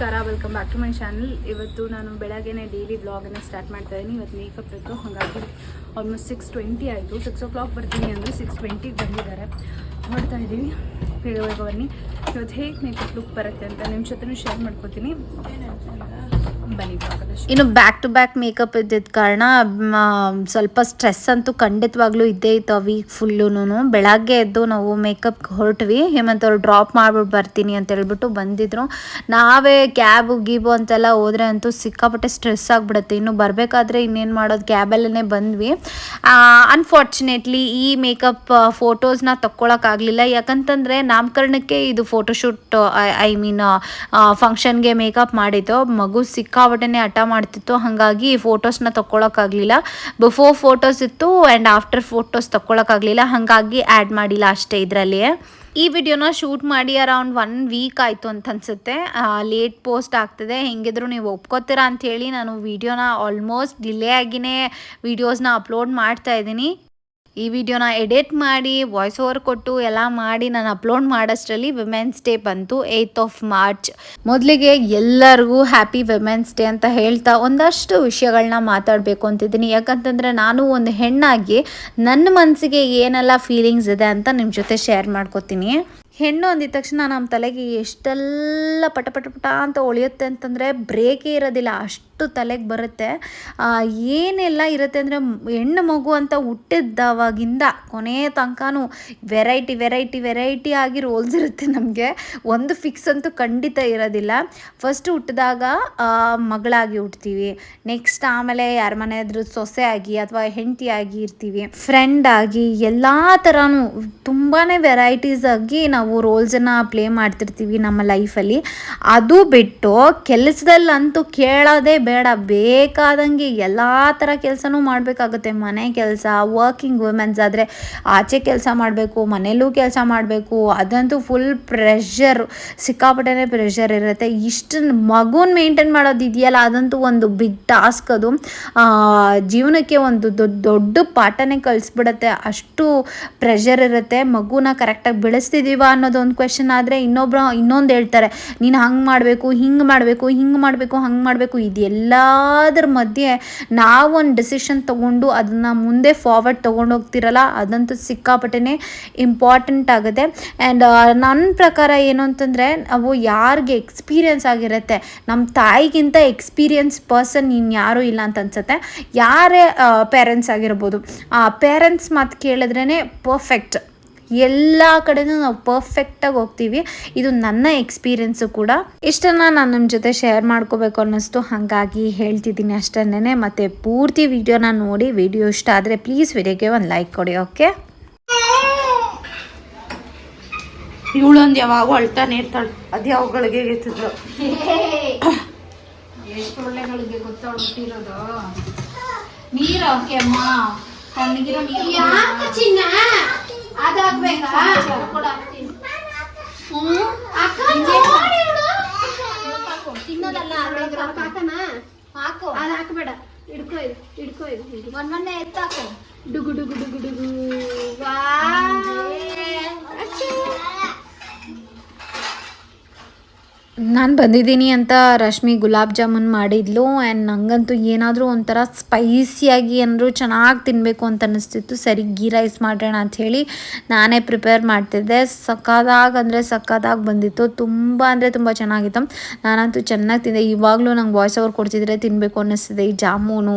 ನಮಸ್ಕಾರ welcome back to my channel ಇವತ್ತು ನಾನು ಬೆಳಗ್ಗೆನೆ ಡೈಲಿ ಬ್ಲಾಗನ್ನು ಸ್ಟಾರ್ಟ್ ಮಾಡ್ತಾ ಇದ್ದೀನಿ ಇವತ್ತು ಮೇಕಪ್ ಇತ್ತು, ಹಾಗಾಗಿ ಆಲ್ಮೋಸ್ಟ್ ಸಿಕ್ಸ್ ಟ್ವೆಂಟಿ ಆಯಿತು. ಸಿಕ್ಸ್ ಓ ಕ್ಲಾಕ್ ಬರ್ತೀನಿ ಅಂದರೆ ಸಿಕ್ಸ್ ಟ್ವೆಂಟಿಗೆ ಬಂದಿದ್ದಾರೆ. ನೋಡ್ತಾ ಇದ್ದೀವಿ ಬೇಗ ಬೇಗ ಬನ್ನಿ. ಇವತ್ತು ಹೇಗೆ ಮೇಕಪ್ ಲುಕ್ ಬರುತ್ತೆ ಅಂತ ನಿಮ್ಮ ಜೊತೆನೂ ಶೇರ್ ಮಾಡ್ಕೋತೀನಿ. ಇನ್ನು ಬ್ಯಾಕ್ ಟು ಬ್ಯಾಕ್ ಮೇಕಪ್ ಇದ್ದಿದ್ದ ಕಾರಣ ಸ್ವಲ್ಪ ಸ್ಟ್ರೆಸ್ ಅಂತೂ ಖಂಡಿತವಾಗ್ಲೂ ಇದ್ದೇ ಇತ್ತು ವೀಕ್ ಫುಲ್ಲುನು ಬೆಳಗ್ಗೆ ಎದ್ದು ನಾವು ಮೇಕಪ್ ಹೊರಟ್ವಿ. ಹೇಮಂತ್ ಅವ್ರು ಡ್ರಾಪ್ ಮಾಡ್ಬಿಟ್ಟು ಬರ್ತೀನಿ ಅಂತ ಹೇಳ್ಬಿಟ್ಟು ಬಂದಿದ್ರು. ನಾವೇ ಕ್ಯಾಬ್ ಗೀಬು ಅಂತೆಲ್ಲ ಹೋದ್ರೆ ಅಂತೂ ಸಿಕ್ಕಾಪಟ್ಟೆ ಸ್ಟ್ರೆಸ್ ಆಗ್ಬಿಡುತ್ತೆ. ಇನ್ನು ಬರಬೇಕಾದ್ರೆ ಇನ್ನೇನು ಮಾಡೋದು? ಕ್ಯಾಬಲ್ಲೇ ಬಂದ್ವಿ. ಅನ್ಫಾರ್ಚುನೇಟ್ಲಿ ಈ ಮೇಕಪ್ ಫೋಟೋಸ್ನ ತಕ್ಕೊಳಕ್ಕಾಗಲಿಲ್ಲ ಯಾಕಂತಂದರೆ ನಾಮಕರಣಕ್ಕೆ ಇದು ಫೋಟೋಶೂಟ್ ಐ ಮೀನ್ ಫಂಕ್ಷನ್ಗೆ ಮೇಕಪ್ ಮಾಡಿದ್ದು. ಮಗು ಸಿಕ್ಕಾಪಟ್ಟೆನೆ ಹಠ ಮಾಡ್ತಿತ್ತು. ಹಾಗಾಗಿ ಫೋಟೋಸ್ನ ತಕ್ಕೊಳಕ್ಕಾಗಲಿಲ್ಲ. ಬಿಫೋರ್ ಫೋಟೋಸ್ ಇತ್ತು ಆ್ಯಂಡ್ ಆಫ್ಟರ್ ಫೋಟೋಸ್ ತಕ್ಕೊಳಕ್ಕಾಗಲಿಲ್ಲ. ಹಾಗಾಗಿ ಆ್ಯಡ್ ಮಾಡಿಲ್ಲ ಅಷ್ಟೇ ಇದರಲ್ಲಿ ಈ ವಿಡಿಯೋನ ಶೂಟ್ ಮಾಡಿ ಅರೌಂಡ್ ಒನ್ ವೀಕ್ ಆಯಿತು ಅಂತ ಅನ್ಸುತ್ತೆ ಲೇಟ್ ಪೋಸ್ಟ್ ಆಗ್ತದೆ. ಹೆಂಗಿದ್ರು ನೀವು ಒಪ್ಕೋತೀರಾ ಅಂಥೇಳಿ ನಾನು ವಿಡಿಯೋನ ಆಲ್ಮೋಸ್ಟ್ ಡಿಲೇ ಆಗಿನೇ ವಿಡಿಯೋಸ್ನ ಅಪ್ಲೋಡ್ ಮಾಡ್ತಾ ಇದ್ದೀನಿ. ಈ ವಿಡಿಯೋನ ಎಡಿಟ್ ಮಾಡಿ ವಾಯ್ಸ್ ಓವರ್ ಕೊಟ್ಟು ಎಲ್ಲ ಮಾಡಿ ನಾನು ಅಪ್ಲೋಡ್ ಮಾಡೋಷ್ಟರಲ್ಲಿ ವಿಮೆನ್ಸ್ ಡೇ ಬಂತು ಏಯ್ತ್ ಆಫ್ ಮಾರ್ಚ್ ಮೊದಲಿಗೆ ಎಲ್ಲರಿಗೂ ಹ್ಯಾಪಿ ವಿಮೆನ್ಸ್ ಡೇ ಅಂತ ಹೇಳ್ತಾ ಒಂದಷ್ಟು ವಿಷಯಗಳನ್ನ ಮಾತಾಡಬೇಕು ಅಂತಿದ್ದೀನಿ. ಯಾಕಂತಂದರೆ ನಾನು ಒಂದು ಹೆಣ್ಣಾಗಿ ನನ್ನ ಮನಸ್ಸಿಗೆ ಏನೆಲ್ಲ ಫೀಲಿಂಗ್ಸ್ ಇದೆ ಅಂತ ನಿಮ್ಮ ಜೊತೆ ಶೇರ್ ಮಾಡ್ಕೋತೀನಿ. ಹೆಣ್ಣು ಅಂದಿದ ತಕ್ಷಣ ನಮ್ಮ ತಲೆಗೆ ಎಷ್ಟೆಲ್ಲ ಪಟ ಪಟ ಪಟ ಅಂತ ಉಳಿಯುತ್ತೆ ಅಂತಂದರೆ ಬ್ರೇಕೇ ಇರೋದಿಲ್ಲ. ಅಷ್ಟು ತಲೆಗೆ ಬರುತ್ತೆ. ಏನೆಲ್ಲ ಇರುತ್ತೆ ಅಂದರೆ ಹೆಣ್ಣು ಮಗು ಅಂತ ಹುಟ್ಟಿದ್ದವಾಗಿಂದ ಕೊನೆ ತನಕನೂ ವೆರೈಟಿ ವೆರೈಟಿ ವೆರೈಟಿ ಆಗಿ ರೋಲ್ಸ್ ಇರುತ್ತೆ ನಮಗೆ. ಒಂದು ಫಿಕ್ಸ್ ಅಂತೂ ಖಂಡಿತ ಇರೋದಿಲ್ಲ. ಫಸ್ಟ್ ಹುಟ್ಟಿದಾಗ ಮಗಳಾಗಿ ಹುಟ್ತೀವಿ. ನೆಕ್ಸ್ಟ್ ಆಮೇಲೆ ಯಾರ ಮನೆ ಸೊಸೆಯಾಗಿ ಸೊಸೆ ಆಗಿ ಅಥವಾ ಹೆಂಡತಿ ಆಗಿ ಇರ್ತೀವಿ. ಫ್ರೆಂಡ್ ಆಗಿ ಎಲ್ಲ ಥರನೂ ತುಂಬಾ ವೆರೈಟೀಸ್ ಆಗಿ ನಾವು ರೋಲ್ಸನ್ನು ಪ್ಲೇ ಮಾಡ್ತಿರ್ತೀವಿ ನಮ್ಮ ಲೈಫಲ್ಲಿ. ಅದು ಬಿಟ್ಟು ಕೆಲಸದಲ್ಲಂತೂ ಕೇಳೋದೇ ಬೇಡ, ಬೇಕಾದಂಗೆ ಎಲ್ಲ ಥರ ಕೆಲಸನೂ ಮಾಡಬೇಕಾಗುತ್ತೆ. ಮನೆ ಕೆಲಸ ವರ್ಕಿಂಗ್ ವುಮೆನ್ಸ್ ಆದರೆ ಆಚೆ ಕೆಲಸ ಮಾಡಬೇಕು, ಮನೆಯಲ್ಲೂ ಕೆಲಸ ಮಾಡಬೇಕು. ಅದಂತೂ ಫುಲ್ ಪ್ರೆಷರ್ ಸಿಕ್ಕಾಪಟ್ಟೆ ಪ್ರೆಷರ್ ಇರುತ್ತೆ. ಇಷ್ಟು ಮಗುನ ಮೇಂಟೈನ್ ಮಾಡೋದು ಇದೆಯಲ್ಲ, ಅದಂತೂ ಒಂದು ಬಿಗ್ ಟಾಸ್ಕ್ ಅದು. ಜೀವನಕ್ಕೆ ಒಂದು ದೊಡ್ಡ ದೊಡ್ಡ ಪಾಠನೇ ಕಲಿಸ್ಬಿಡುತ್ತೆ. ಅಷ್ಟು ಪ್ರೆಷರ್ ಇರುತ್ತೆ. ಮಗುನ ಕರೆಕ್ಟಾಗಿ ಬೆಳೆಸ್ತಿದ್ದೀವ ಅನ್ನೋದು ಒಂದು ಕ್ವೆಶನ್ ಆದರೆ ಇನ್ನೊಬ್ಬರು ಇನ್ನೊಂದು ಹೇಳ್ತಾರೆ, ನೀನು ಹಂಗೆ ಮಾಡಬೇಕು, ಹಿಂಗೆ ಮಾಡಬೇಕು ಹಿಂಗೆ ಮಾಡಬೇಕು, ಹಂಗೆ ಮಾಡಬೇಕು ಇದೆಲ್ಲದರ ಮಧ್ಯೆ ನಾವು ಒಂದು ಡಿಸಿಷನ್ ತೊಗೊಂಡು ಅದನ್ನು ಮುಂದೆ ಫಾರ್ವರ್ಡ್ ತೊಗೊಂಡು ಹೋಗ್ತಿರಲ್ಲ, ಅದಂತೂ ಸಿಕ್ಕಾಪಟ್ಟೆ ಇಂಪಾರ್ಟೆಂಟ್ ಆಗುತ್ತೆ. ಆ್ಯಂಡ್ ನನ್ನ ಪ್ರಕಾರ ಏನು ಅಂತಂದರೆ ನಾವು ಯಾರಿಗೆ ಎಕ್ಸ್ಪೀರಿಯನ್ಸ್ ಆಗಿರುತ್ತೆ ನಮ್ಮ ತಾಯಿಗಿಂತ ಎಕ್ಸ್ಪೀರಿಯನ್ಸ್ ಪರ್ಸನ್ ಇನ್ಯಾರೂ ಇಲ್ಲ ಅಂತ ಅನ್ಸುತ್ತೆ. ಯಾರೇ ಪೇರೆಂಟ್ಸ್ ಆಗಿರ್ಬೋದು. ಆ ಪೇರೆಂಟ್ಸ್ ಮಾತು ಕೇಳಿದ್ರೇ ಪರ್ಫೆಕ್ಟ್ ಎಲ್ಲ ಕಡೆನೂ ನಾವು ಪರ್ಫೆಕ್ಟಾಗಿ ಹೋಗ್ತೀವಿ. ಇದು ನನ್ನ ಎಕ್ಸ್ಪೀರಿಯೆನ್ಸು ಕೂಡ. ಇಷ್ಟನ್ನು ನಾನು ನಿಮ್ಮ ಜೊತೆ ಶೇರ್ ಮಾಡ್ಕೋಬೇಕು ಅನ್ನಿಸ್ತು. ಹಾಗಾಗಿ ಹೇಳ್ತಿದ್ದೀನಿ ಅಷ್ಟನ್ನೇ ಮತ್ತು ಪೂರ್ತಿ ವಿಡಿಯೋನ ನೋಡಿ. ವಿಡಿಯೋ ಇಷ್ಟ ಆದರೆ ಪ್ಲೀಸ್ ವಿಡಿಯೋಗೆ ಒಂದು ಲೈಕ್ ಕೊಡಿ ಓಕೆ ಇವಳೊಂದು ಯಾವಾಗ ಅಳ್ತಾನೆ ಇರ್ತಾಳೆ. ಅದು ಯಾವಗಳಿಗೆ ಇರ್ತಿದ್ಲು ಎಷ್ಟು ಒಳ್ಳೆಗಳಿಗೆ ಗೊತ್ತಾಳು ಹುಟ್ಟಿರೋದು? ನೀರು ಓಕೆ ಅಮ್ಮ. ತಣ್ಣಗಿರೋ ನೀರು ಹಾಕ್ಬೇಡ. ಹಿಡ್ಕೊ ಇದು ಹಿಡ್ಕೋ ಇದು ಮೊನ್ನೆ ಎತ್ತಾಕು. ಡುಗು ಡುಗು ಡುಗು ಡುಗು. ವಾ ನಾನು ಬಂದಿದ್ದೀನಿ ಅಂತ ರಶ್ಮಿ ಗುಲಾಬ್ ಜಾಮೂನ್ ಮಾಡಿದ್ಲು ಆ್ಯಂಡ್ ನಂಗಂತೂ ಏನಾದರೂ ಒಂಥರ ಸ್ಪೈಸಿಯಾಗಿ ಏನಾದರೂ ಚೆನ್ನಾಗಿ ತಿನ್ನಬೇಕು ಅಂತ ಅನ್ನಿಸ್ತಿತ್ತು ಸರಿ ಗೀ ರೈಸ್ ಮಾಡೋಣ ಅಂಥೇಳಿ ನಾನೇ ಪ್ರಿಪೇರ್ ಮಾಡ್ತಿದ್ದೆ. ಸಕ್ಕದಾಗಿ ಅಂದರೆ ಸಕ್ಕದಾಗಿ ಬಂದಿತ್ತು. ತುಂಬ ಅಂದರೆ ತುಂಬ ಚೆನ್ನಾಗಿತ್ತು. ನಾನಂತೂ ಚೆನ್ನಾಗಿ ತಿಂದೆ. ಇವಾಗಲೂ ನಂಗೆ ವಾಯ್ಸ್ ಓವರ್ ಕೊಡ್ತಿದ್ರೆ ತಿನ್ನಬೇಕು ಅನ್ನಿಸ್ತಿದೆ. ಈ ಜಾಮೂನು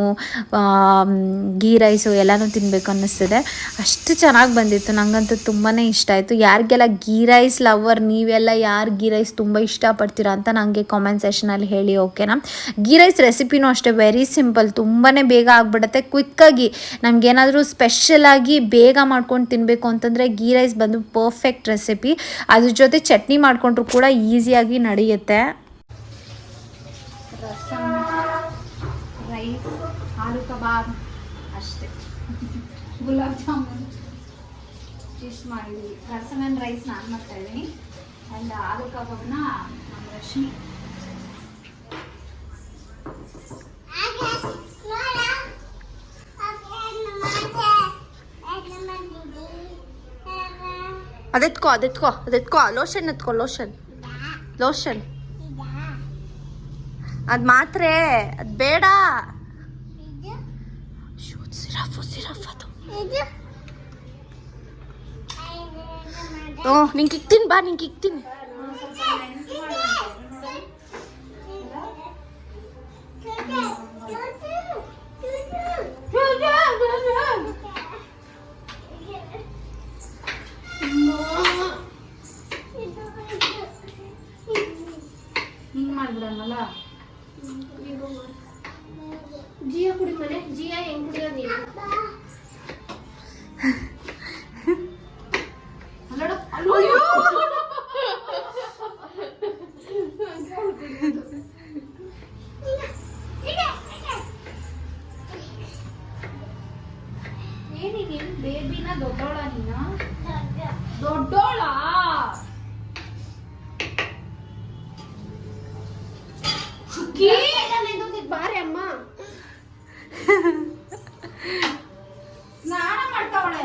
ಗೀ ರೈಸು ಎಲ್ಲನೂ ತಿನ್ನಬೇಕು ಅನ್ನಿಸ್ತಿದೆ. ಅಷ್ಟು ಚೆನ್ನಾಗಿ ಬಂದಿತ್ತು. ನನಗಂತೂ ತುಂಬಾ ಇಷ್ಟ ಆಯಿತು. ಯಾರಿಗೆಲ್ಲ ಗೀ ರೈಸ್ ಲವರ್ ನೀವೆಲ್ಲ, ಯಾರು ಗೀ ರೈಸ್ ತುಂಬ ಇಷ್ಟಪಡ್ತೀರಾ ಅಂತ ನನಗೆ ಕಾಮೆಂಟ್ ಸೆಷನಲ್ಲಿ ಹೇಳಿ ಓಕೆನಾ ಗೀ ರೈಸ್ ರೆಸಿಪಿನೂ ಅಷ್ಟೇ ವೆರಿ ಸಿಂಪಲ್ ತುಂಬಾ ಬೇಗ ಆಗಿಬಿಡುತ್ತೆ. ಕ್ವಿಕ್ಕಾಗಿ ನಮಗೇನಾದರೂ ಸ್ಪೆಷಲಾಗಿ ಬೇಗ ಮಾಡ್ಕೊಂಡು ತಿನ್ನಬೇಕು ಅಂತಂದರೆ ಗೀ ರೈಸ್ ಬಂದು ಪರ್ಫೆಕ್ಟ್ ರೆಸಿಪಿ ಅದ್ರ ಜೊತೆ ಚಟ್ನಿ ಮಾಡಿಕೊಂಡ್ರು ಕೂಡ ಈಸಿಯಾಗಿ ನಡೆಯುತ್ತೆ. ಗುಲಾಬ್ ಜಾಮೂನ್. ಮಾಡಿದ್ವಿ ರಸಮ್ ರೈಸ್ ನಾನು ಮಾಡ್ತಾ ಇದ್ದೀನಿ. ಆ್ಯಂಡ್ ಆಲೂ ಕಬಾಬ್ನ ನಮ್ಮ ರಶ್ಮಿ ಅದೆತ್ಕೋ ಅದೆತ್ಕೋ ಅದೆತ್ಕೋ. ಲೋಷನ್ ಎತ್ಕೋ ಲೋಷನ್ ಲೋಷನ್ ಅದು ಮಾತ್ರೆ ಅದು ಬೇಡ. ಸಿರಫು ಸಿರಫ್ ಅದು. ಹ್ಞೂ ನಿಂಗೆ ಇಕ್ತೀನಿ ಬಾ ನಿಂಗೆ ಇಕ್ತೀನಿ. ಹಿಂಗೆ ಮಾಡ್ಬಿಡೋಣಲ್ಲ ಜಿಯ ಕುಡಿ ಮನೆ ಜಿಯ ಹೆಂಗ್ ಕುಡಿಯೋದು ನೀನು ಬಾರಿ ಅಮ್ಮ ಸ್ನಾನ ಮಾಡ್ತಾವಳೆ.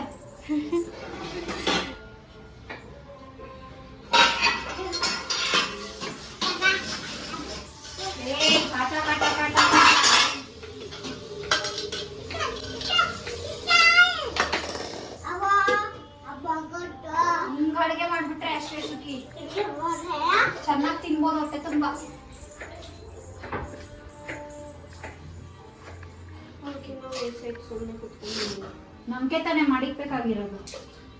ಸುಮ್ಮನೆ ಕುತ್ಕೊಂಡು ನಮ್ಗೆ ತಾನೇ ಮಾಡಿಕ್ಬೇಕಾಗಿರೋದು.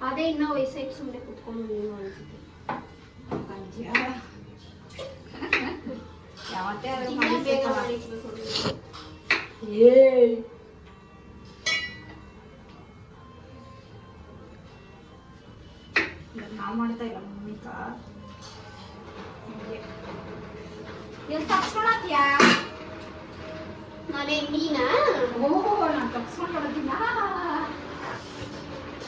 ಅದೇ ಇನ್ನ ವಯಸ್ಸಾಯ್ತು ಸುಮ್ಮನೆ ಕುತ್ಕೊಂಡು ಅನ್ಸುತ್ತೆ. ಯಾವತ್ತೇ ಇನ್ನ ಬೇಗ ಮಾಡಿಕ್ಬೇಕು ನಾವು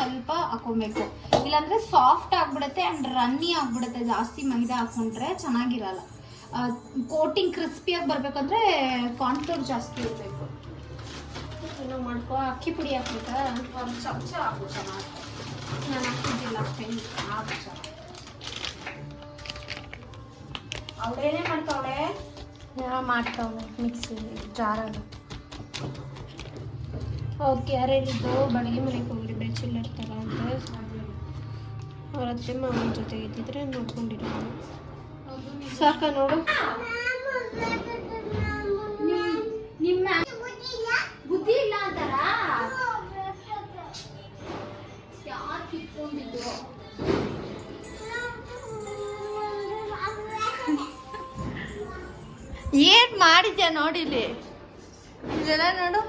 ಸ್ವಲ್ಪ ಹಾಕೊಬೇಕು. ಇಲ್ಲಾಂದ್ರೆ ಸಾಫ್ಟ್ ಆಗಿಬಿಡುತ್ತೆ ಅಂಡ್ ರನ್ನಿ ಆಗಿಬಿಡುತ್ತೆ. ಜಾಸ್ತಿ ಮೈದಾ ಹಾಕೊಂಡ್ರೆ ಚೆನ್ನಾಗಿರಲ್ಲ. ಕೋಟಿಂಗ್ ಕ್ರಿಸ್ಪಿಯಾಗಿ ಬರ್ಬೇಕಂದ್ರೆ ಕಾರ್ನ್ಫ್ಲೋರ್ ಜಾಸ್ತಿ ಇರಬೇಕು. ಏನೋ ಮಾಡ್ಕೋ ಅಕ್ಕಿ ಪುಡಿ ಹಾಕ್ಬೇಕಾ? ಒಂದು ಚಮಚ ಹಾಕು ಚೆನ್ನಾಗಿ. ನಾನು ಹಾಕ್ತಿದ್ದಿಲ್ಲ ಅಷ್ಟೇನು ಹಾಕು ಚೆನ್ನಾಗಿ. ಅವಳೇನೇ ಮಾಡ್ತಾವಳೆ? ಮಾಡ್ತಾವೆ ಮಿಕ್ಸಿ ಜಾರಲ್ಲಿ. ಅವ್ರಿಗೆ ಯಾರು ಹೇಳಿದ್ದು ಬಡಗಿ ಮನೆಗೆ ಹೋಗ್ರಿ ಬೆಚ್ಚಿಲ್ಲ ಇರ್ತಾರ ಅಂತ. ಅವ್ರ ಅತ್ತೆ ಮಾವನ ಜೊತೆ ಇದ್ದಿದ್ರೆ ನೋಡ್ಕೊಂಡಿರೋದು. ಸಾಕ ನೋಡು. ನಿಮ್ಮ ಬುದ್ಧಿ ಇಲ್ಲ ಅಂತಾರ? ಯಾರು ಕಿತ್ಕೊಂಡಿದ್ದು? ಏನ್ ಮಾಡಿದ್ಯಾ ನೋಡಿಲಿ ಇದೆಲ್ಲ ನೋಡು.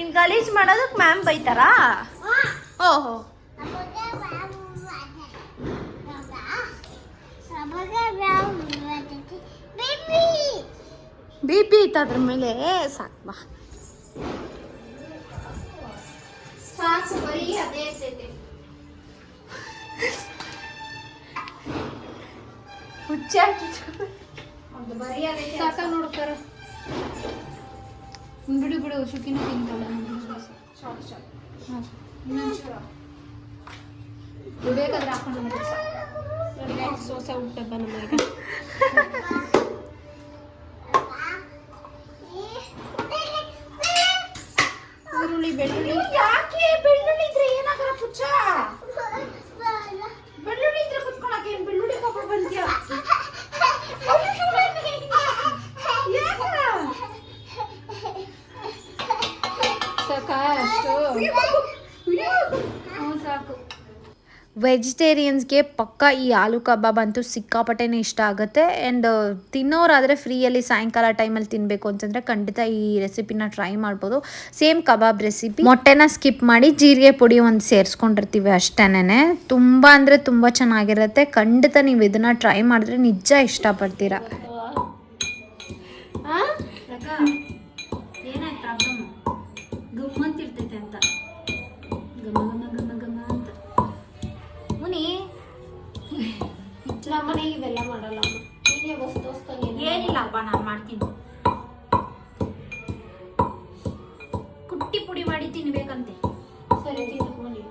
ನೀನ್ ಗಲೀಜ್ ಮಾಡೋದಕ್ ಮ್ಯಾಮ್ ಬೈತಾರಾ? ಓಹೋ. ಬಿ ಪಿ ಇತ್ತು ಅದ್ರ ಮೇಲೆ. ಸಾಕು ಬಾ. ಹುಚ್ಚ ನೋಡ್ತಾರ ಬಿಡು ಬಿಡು ಶುಕಿನ ತಿಂತಾಳೆ ಶಾರ್ಟ್ ಶಾರ್ಟ್ ಬೇಕಾದ್ರೆ ಹಾಕೊಂಡು ಸೋಸೆ ಉಟ್ಟಬ್ಬ ನಮಗೆ ವೆಜಿಟೇರಿಯನ್ಸ್ಗೆ ಪಕ್ಕ ಈ ಆಲೂ ಕಬಾಬ್ ಅಂತೂ ಸಿಕ್ಕಾಪಟ್ಟೆನೆ ಇಷ್ಟ ಆಗುತ್ತೆ. ಆ್ಯಂಡ್ uh, ತಿನ್ನೋರಾದರೆ ಫ್ರೀಯಲ್ಲಿ ಸಾಯಂಕಾಲ ಟೈಮಲ್ಲಿ ತಿನ್ನಬೇಕು ಅಂತಂದರೆ ಖಂಡಿತ ಈ ರೆಸಿಪಿನ ಟ್ರೈ ಮಾಡ್ಬೋದು. ಸೇಮ್ ಕಬಾಬ್ ರೆಸಿಪಿ ಮೊಟ್ಟೆನ ಸ್ಕಿಪ್ ಮಾಡಿ ಜೀರಿಗೆ ಪುಡಿ ಒಂದು ಸೇರಿಸ್ಕೊಂಡಿರ್ತೀವಿ ಅಷ್ಟೇನೆ ತುಂಬ ಅಂದರೆ ತುಂಬ ಚೆನ್ನಾಗಿರುತ್ತೆ. ಖಂಡಿತ ನೀವು ಇದನ್ನು ಟ್ರೈ ಮಾಡಿದ್ರೆ ನಿಜ ಇಷ್ಟಪಡ್ತೀರಾ. ಅಪ್ಪ ನಾನು ಮಾಡ್ತೀನಿ. ಕುಟ್ಟಿ ಪುಡಿ ಮಾಡಿ ತಿನ್ಬೇಕಂತೆ. ಸರಿ ತಿನ್ಕೊಳ್ಳಿ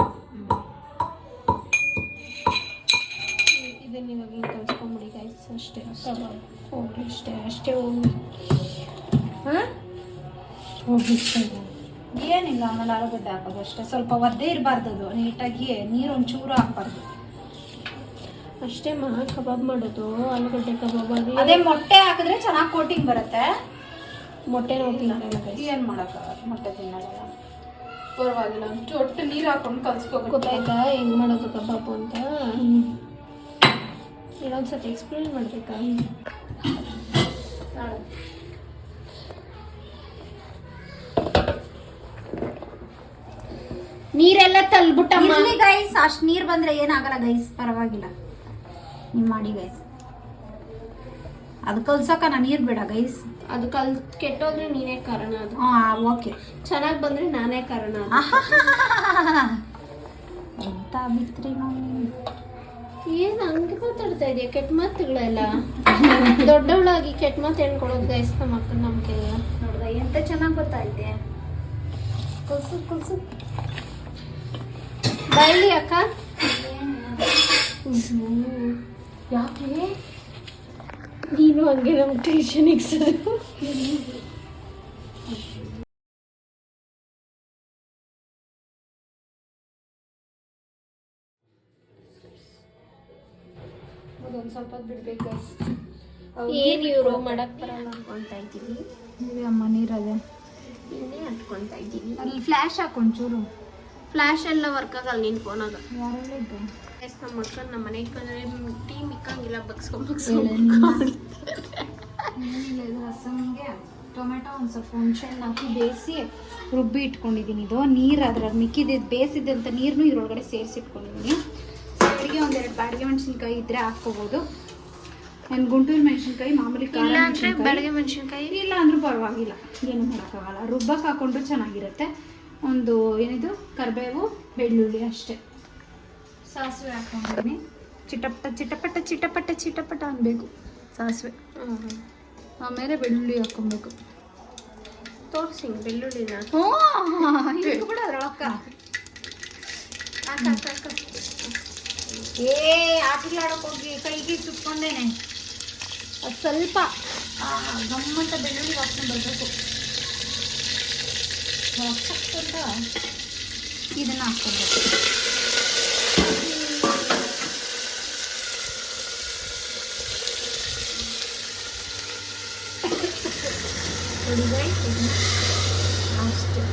ಇದನ್ನ ಇವಾಗ ಹಿಂಗೆ ಕಲ್ಸ್ಕೊಂಬಿಡಿ ಗೈಸ್ ಅಷ್ಟೇ ಕಬಾಬ್ ಅಷ್ಟೇ ಅಷ್ಟೇ ಹೋಗಿ ಹಾಂ? ಹೋಗ್ಲಿ ಅಷ್ಟೇ ಏನಿಲ್ಲ, ಆಮೇಲೆ ಆಲೂಗಡ್ಡೆ ಹಾಕೋದು ಅಷ್ಟೇ. ಸ್ವಲ್ಪ ಒದ್ದೆ ಇರಬಾರ್ದು ಅದು. ನೀಟಾಗಿ ನೀರು ಒಂಚೂರು ಹಾಕ್ಬಾರ್ದು. ಅಷ್ಟೇ ಮಹಾ ಕಬಾಬ್ ಮಾಡೋದು ಆಲೂಗಡ್ಡೆ ಕಬಾಬ್ ಆಗಿ ಅದೇ ಮೊಟ್ಟೆ ಹಾಕಿದ್ರೆ ಚೆನ್ನಾಗಿ ಕೋಟಿಂಗ್ ಬರುತ್ತೆ. ಮೊಟ್ಟೆ ನಾವು ಏನು ಮಾಡೋಕ್ಕ? ಮೊಟ್ಟೆ ತಿನ್ನೋಲ್ಲ. ಪರವಾಗಿಲ್ಲ ಒಟ್ಟು ನೀರು ಹಾಕೊಂಡು ಕಲ್ಸ್ಕೋಬೇಕು. ಗೊತ್ತಾಯ್ತಾ? ಹೆಂಗ್ ಮಾಡೋದು ಕಬಾಬು ಅಂತ? ಇನ್ನೊಂದ್ಸತಿ ಎಕ್ಸ್ಪ್ಲೇನ್ ಮಾಡ್ಬೇಕಾ? ನೀರೆಲ್ಲ ತಲ್ಬಿಟ್ಟಮ್ಮ. ಇರ್ಲಿ ಗೈಸ್ ಅಷ್ಟು ನೀರು ಬಂದ್ರೆ ಏನಾಗಲ್ಲ ಗೈಸ್ ಪರವಾಗಿಲ್ಲ. ನೀವ್ ಮಾಡಿ ಗೈಸ್ ಅದು ಕಲ್ಸಕ ನಾನು ಇರ್ ಬೇಡ ಗೈಸ್ ಅದು ಕಲ್ ಕೆಟ್ಟೋದ್ರೆ ನೀನೇ ಕಾರಣ ಅದು. ಹಾ ಓಕೆ ಚೆನ್ನಾಗಿ ಬಂದ್ರೆ ನಾನೇ ಕಾರಣ. ಎಂತ ಬಿತ್ರಿ ಏನು ಹಂಗೆ ಮಾತಾಡ್ತಾ ಇದೆಯಾ? ಕೆಟ್ಟ ಮಾತುಗಳೆಲ್ಲ. ದೊಡ್ಡವಳಾಗಿ ಕೆಟ್ಟ ಮಾತು ಹೇಳ್ಕೊಡೋದು ಗೈಸ್ ನಮ್ಮ ಅಕ್ಕನ ನಮ್ಗೆ ನೋಡ್ದ ಎಂತ ಚೆನ್ನಾಗ್ ಗೊತ್ತಾಯ್ತೆ? ಕಲ್ಸು ಕಲ್ಸು. ಬೈಲಿ ಅಕ್ಕ. ಯಾಕೆ? ನೀನು ಹಂಗೆ ನಮ್ಮ ಟೆನ್ಷನ್ ಇಕ್ಸೋದು ಅದೊಂದು ಸ್ವಲ್ಪ ಬಿಡ್ಬೇಕು ಗೈಸ್ ಏನ್ ಇವರು? ಮಾಡಕ್ ಬರಲ್ಲ ಅನ್ಕೊಂತ ಇದ್ದೀನಿ. ಅಮ್ಮ ನೀರದೆ ಇನ್ನೇ ಹತ್ಕೊಂತಾ ಇದ್ದೀನಿ. ಅಲ್ಲಿ ಫ್ಲ್ಯಾಶ್ ಹಾಕೊಂಚೂರು ಫ್ಲಾಶ್ ಎಲ್ಲ ವರ್ಕ್ ಆಗಲ್ಲ ನಿನ್ ಫೋನಾಗ ಎಸ್ ನಮ್ಮ ಅಕ್ಕ ನಮ್ಮ ಮನೆ ಬಂದ್ರೆ ಟೀ ಇಕ್ಕಂಗಿಲ್ಲ ಬಗ್ಸ್ಕೊಂಡ್ ರಸಮ್ಗೆ ಟೊಮೆಟೊ ಒಂದು ಸ್ವಲ್ಪ ಹುಣಸೆಹಣ್ಣು ಹಾಕಿ ಬೇಯಿಸಿ ರುಬ್ಬಿ ಇಟ್ಕೊಂಡಿದ್ದೀನಿ ಇದು ನೀರು ಅದ್ರಲ್ಲಿ ಮಿಕ್ಕಿದ್ದು ಬೇಯಿಸಿದ್ದಂಥ ನೀರನ್ನು ಇದ್ರೊಳಗಡೆ ಸೇರಿಸಿಟ್ಕೊಂಡಿದ್ದೀನಿ ಸೈಡ್ಗೆ ಒಂದೆರಡು ಬಾಡಿಗೆ ಮೆಣಸಿನ್ಕಾಯಿ ಇದ್ರೆ ಹಾಕ್ಕೋಬೋದು. ನಾನು ಗುಂಟೂರು ಮೆಣಸಿನ್ಕಾಯಿ ಮಾಮೂಲಿ ಅಂದ್ರೆ ಮೆಣಸಿನ್ಕಾಯಿ. ಇಲ್ಲ ಅಂದರೂ ಪರವಾಗಿಲ್ಲ. ಏನು ಮಾಡೋಕ್ಕಾಗಲ್ಲ. ರುಬ್ಬಕ್ಕೆ ಹಾಕೊಂಡ್ರು ಚೆನ್ನಾಗಿರುತ್ತೆ. ಒಂದು ಏನಿದು? ಕರಿಬೇವು ಬೆಳ್ಳುಳ್ಳಿ ಅಷ್ಟೇ. ಸಾಸಿವೆ ಹಾಕೊಂಡಿದ್ದೀನಿ ಚಿಟಪಟ ಚಿಟಪಟ ಚಿಟಪಟ ಚಿಟಪಟ ಅನ್ಬೇಕು ಸಾಸಿವೆ. ಆಮೇಲೆ ಬೆಳ್ಳುಳ್ಳಿ ಹಾಕೊಬೇಕು ತೋರಿಸಿ ಬೆಳ್ಳುಳ್ಳಿನ. ಹ್ಞೂ ಅದ್ರೊಳಕ್ಕ ಏ ಆಟಗಳಾಡಕ್ ಹೋಗಿ ಕೈಗೆ ಸುಟ್ಕೊಂಡೇನೆ. ಅದು ಸ್ವಲ್ಪ ಗಮ್ಮಂತ ಬೆಳ್ಳುಳ್ಳಿ ಹಾಕೊಂಡ್ಬರ್ಬೇಕು ಬರಬೇಕು. ಅಂತ ಇದನ್ನ ಹಾಕ್ಕೊಬೇಕು ಅಷ್ಟೇ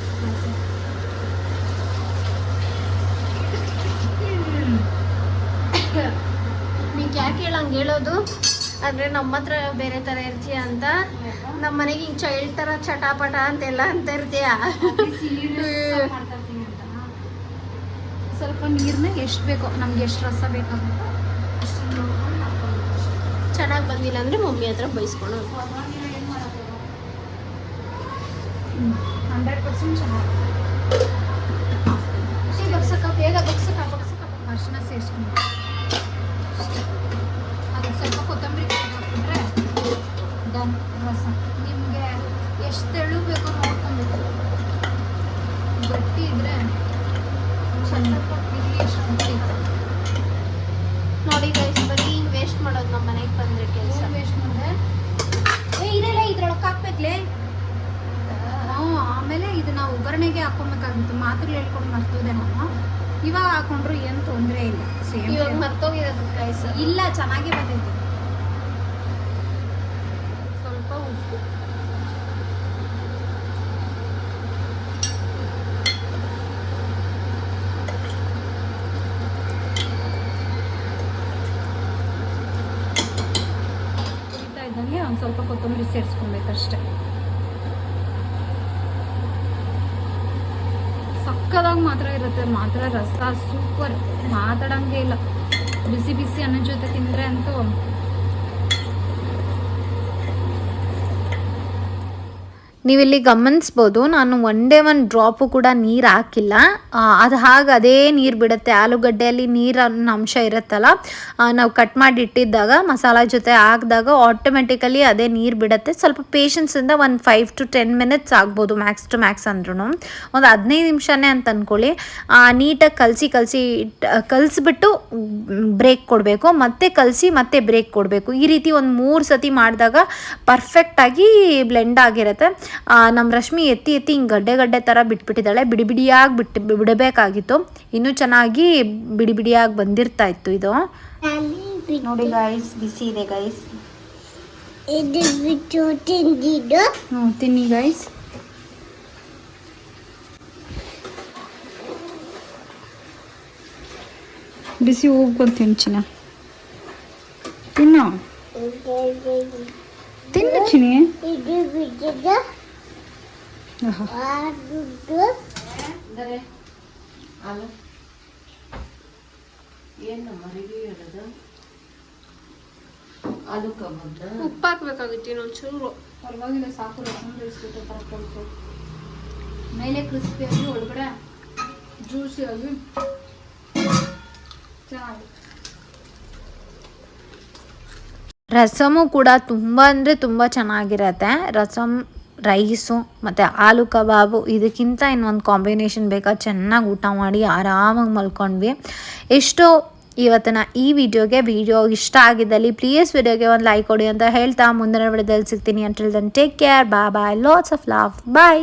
ಯಾಕೆ ಹೇಳಂಗೆ ಹೇಳೋದು? ಅಂದ್ರೆ ನಮ್ಮ ಹತ್ರ ಬೇರೆ ತರ ಇರ್ತೀಯ ಅಂತ? ನಮ್ಮ ಮನೆಗೆ ಹಿಂಗ್ ಚೈಲ್ಡ್ ತರ ಚಟಾಪಟ ಅಂತೆಲ್ಲ ಅಂತ ಇರ್ತೀಯ? ಸ್ವಲ್ಪ ನೀರನ್ನ ಎಷ್ಟು ಬೇಕೋ ನಮ್ಗೆ ಎಷ್ಟು ರಸ ಬೇಕು ಅಷ್ಟನ್ನ ನೋಡ್ಕೊಂಡು ಹಾಕ್ಕೊಬೇಕು ಚೆನ್ನಾಗಿ ಬಂದಿಲ್ಲ ಅಂದ್ರೆ ಮಮ್ಮಿ ಹತ್ರ ಬೈಸ್ಕೊಂಡು ಹಂಡ್ರೆಡ್ ಪರ್ಸೆಂಟ್ ಚೆನ್ನಾಗಿ ಬಗ್ಸಕ್ಕ ಬೇಗ ಬಗ್ಸಕ್ಕ ಬಗ್ಸಕ್ಕ. ಅರಿಶಿನ ಸೇರಿಸ್ಕೊಂಡು ಅದಕ್ಕೆ ಸ್ವಲ್ಪ ಕೊತ್ತಂಬರಿ. ರಸ. ನಿಮಗೆ ಎಷ್ಟು ತೆಳು ಬೇಕೋ ನೋಡ್ಕೊಬೇಕು ಗಟ್ಟಿ ಇದ್ರೆ ಚೆನ್ನಾಗಿ ಇಲ್ಲಿ ಎಷ್ಟು ನೋಡಿ ಗೈಸ್ ಬರೀ ಹಿಂಗೆ ವೇಸ್ಟ್ ಮಾಡೋದು ನಮ್ಮ ಮನೆಗೆ ಬಂದರೆ ಕೆಲಸ. ವೇಸ್ಟ್ ಮಾಡಿದೆ? ಏ ಇದೆಲ್ಲ ಇದ್ರೊಳಗೆ ಹಾಕ್ಬೇಕಲೇ. ಹ್ಞೂ ಆಮೇಲೆ ಇದು ನಾವು ಒಗ್ಗರಣೆಗೆ ಹಾಕೊಬೇಕಾಗಿತ್ತು ಮಾತುಗಳು ಹೇಳ್ಕೊಂಡು ಮರ್ತೋದೆ ನಾನು. ಇವಾಗ ಹಾಕೊಂಡ್ರು ಏನು ತೊಂದರೆ ಇಲ್ಲ. ಸೇಮ್ ಇವಾಗ ಮರ್ತೋಗಿರೋದು ಗೈಸ್ ಇಲ್ಲ ಚೆನ್ನಾಗೇ ಬಂದೈತೆ ಒಂದು ಸ್ವಲ್ಪ ಕೊತ್ತಂಬರಿ ಸೇರಿಸ್ಕೊಬೇಕಷ್ಟೆ ಸಕ್ಕದಾಗ ಮಾತ್ರ ಇರುತ್ತೆ ಮಾತ್ರ ರಸ ಸೂಪರ್ ಮಾತಾಡಂಗೆ ಇಲ್ಲ ಬಿಸಿ ಬಿಸಿ ಅನ್ನೋ ಜೊತೆ ತಿಂದರೆ ಅಂತೂ ನೀವಿಲ್ಲಿ ಗಮನಿಸ್ಬೋದು, ನಾನು ಒನ್ ಡೇ ಒನ್ ಡ್ರಾಪು ಕೂಡ ನೀರು ಹಾಕಿಲ್ಲ. ಅದು ಹಾಗೆ ಅದೇ ನೀರು ಬಿಡುತ್ತೆ. ಆಲೂಗಡ್ಡೆಯಲ್ಲಿ ನೀರನ್ನ ಅಂಶ ಇರುತ್ತಲ್ಲ ನಾವು ಕಟ್ ಮಾಡಿ ಇಟ್ಟಿದ್ದಾಗ, ಮಸಾಲ ಜೊತೆ ಹಾಕಿದಾಗ ಆಟೋಮೆಟಿಕಲಿ ಅದೇ ನೀರು ಬಿಡುತ್ತೆ. ಸ್ವಲ್ಪ ಪೇಷನ್ಸಿಂದ ಒಂದು ಫೈವ್ ಟು ಟೆನ್ ಮಿನಿಟ್ಸ್ ಆಗ್ಬೋದು ಮ್ಯಾಕ್ಸ್ ಟು ಮ್ಯಾಕ್ಸ್ ಅಂದ್ರೂ ಒಂದು ಹದಿನೈದು ನಿಮಿಷನೇ ಅಂತ ಅಂದ್ಕೊಳ್ಳಿ ನೀಟಾಗಿ ಕಲಸಿ ಕಲಸಿ ಕಲಸಿಬಿಟ್ಟು ಬ್ರೇಕ್ ಕೊಡಬೇಕು. ಮತ್ತೆ ಕಲಸಿ, ಮತ್ತೆ ಬ್ರೇಕ್ ಕೊಡಬೇಕು. ಈ ರೀತಿ ಒಂದು ಮೂರು ಸತಿ ಮಾಡಿದಾಗ ಪರ್ಫೆಕ್ಟಾಗಿ ಬ್ಲೆಂಡ್ ಆಗಿರುತ್ತೆ. ನಮ್ಮ ರಶ್ಮಿ ಎತ್ತಿ ಎತ್ತಿ ಹಿಂಗೆ ಗಡ್ಡೆ ಗಡ್ಡೆ ಥರ ಬಿಟ್ಬಿಟ್ಟಿದ್ದಾಳೆ. ಬಿಡಿ ಬಿಡಿಯಾಗಿ ಬಿಟ್ಟು ಬಿಡಬೇಕಾಗಿತ್ತು. ಇನ್ನೂ ಚೆನ್ನಾಗಿ ಬಿಡಿ ಬಿಡಿಯಾಗಿ ಬಂದಿರ್ತಾ ಇತ್ತು ಇದು. ನೋಡಿ ಗೈಸ್ ಬಿಸಿ ಇದೆ ಗೈಸ್ ಇದು ಬಿಟ್ಟು ತಿಂದಿದ್ದು? ಹ್ಞೂ ತಿನ್ನಿ ಗೈಸ್ ಬಿಸಿ ಹೋಗ್ಕೊಂತೀನಿ ಚಿನ್ನ. ತಿನ್ನು. ತಿನ್ನು ಚಿನಿ ಇದು ಬಿಟ್ಟಿದ್ದು? ಆಡುದು. ಉಪ್ಪು ಹಾಕ್ಬೇಕಾಗಿತ್ತು ಇನ್ನೊಂಚೂರು. ಪರವಾಗಿಲ್ಲ ಸಾಕು ರಸಮ್ ರೈಸ್ಬಿಟ್ಟು ಕರೆಕ್ಟ್ ಮೇಲೆ ಕ್ರಿಸ್ಪಿಯಾಗಿ ಒಳಗಡೆ ಜ್ಯೂಸಿಯಾಗಿ ಚೆನ್ನಾಗಿ. ರಸಮು ಕೂಡ ತುಂಬ ಅಂದರೆ ತುಂಬ ಚೆನ್ನಾಗಿರತ್ತೆ. ರಸಮ್ ರೈಸು ಮತ್ತು ಆಲೂ ಕಬಾಬು ಇದಕ್ಕಿಂತ ಇನ್ನೊಂದು ಕಾಂಬಿನೇಷನ್ ಬೇಕಾ? ಚೆನ್ನಾಗಿ ಊಟ ಮಾಡಿ ಆರಾಮಾಗಿ ಮಲ್ಕೊಂಡ್ವಿ. ಎಷ್ಟೋ ಇವತ್ತಿನ ಈ ವಿಡಿಯೋಗೆ ವಿಡಿಯೋ ಇಷ್ಟ ಆಗಿದ್ದಲ್ಲಿ ಪ್ಲೀಸ್ ವಿಡಿಯೋಗೆ ಒಂದು ಲೈಕ್ ಕೊಡಿ ಅಂತ ಹೇಳ್ತಾ ಮುಂದಿನ ವಿಡಿಯೋದಲ್ಲಿ ಸಿಗ್ತೀನಿ. ಅಂಟಿಲ್ ದನ್ ಟೇಕ್ ಕೇರ್ ಬಾ bye lots of love bye